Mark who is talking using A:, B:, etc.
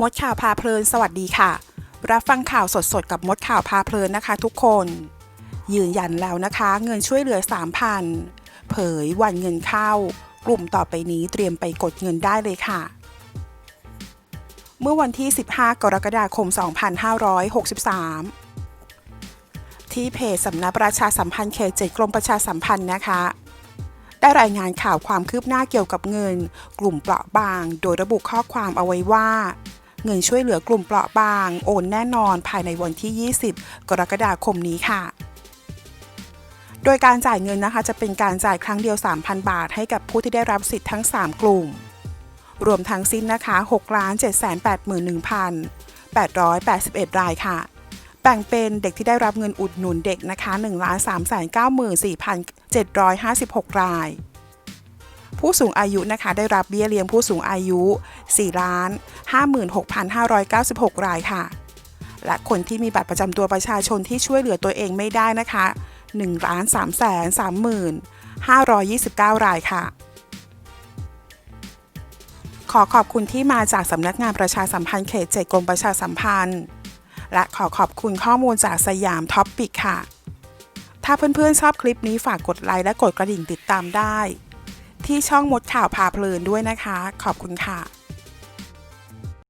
A: มดข่าวพาเพลินสวัสดีค่ะ รับฟังข่าวสดๆ กับมดข่าวพาเพลินนะคะ ทุกคน ยืนยันแล้วนะคะ เงินช่วยเหลือ 3,000 เผยวันเงินเข้า กลุ่มต่อไปนี้เตรียมไปกดเงินได้เลยค่ะ เมื่อวันที่ 15 กรกฎาคม 2563 ที่เพจสำนักประชาสัมพันธ์เขตเจ็ดกรมประชาสัมพันธ์นะคะได้รายงานข่าวความคืบหน้าเกี่ยวกับเงิน กลุ่มเปราะบาง โดยระบุข้อความเอาไว้ว่า เงินช่วยเหลือกลุ่มเปราะบาง โอนแน่นอนภายในวันที่ 20 กรกฎาคมนี้ค่ะโดยการจ่ายเงินนะคะจะเป็นการจ่ายครั้งเดียว 3,000 บาท ให้กับผู้ที่ได้รับสิทธิ์ทั้ง 3 กลุ่ม รวมทั้งสิ้นนะคะ6 781,881 รายค่ะ แบ่งเป็นเด็กที่ได้รับเงินอุดหนุนเด็กนะคะ1 3 9 4 756 ราย ผู้สูงอายุนะคะ ได้รับเบี้ยเลี้ยงผู้สูงอายุ 4 ล้าน 56,596 รายค่ะ และคนที่มีบัตรประจำตัวประชาชนที่ช่วยเหลือตัวเองไม่ได้นะคะ1ล้าน3แสน30,529 รายค่ะ ขอขอบคุณที่มาจากสำนักงานประชาสัมพันธ์เขตเจ็ดกรมประชาสัมพันธ์ และขอขอบคุณข้อมูลจากสยามท็อปปิกค่ะ ถ้าเพื่อนๆชอบคลิปนี้ฝากกดไลค์และกดกระดิ่งติดตามได้ ที่ช่องมดข่าวพาเพลินด้วยนะคะ ขอบคุณค่ะ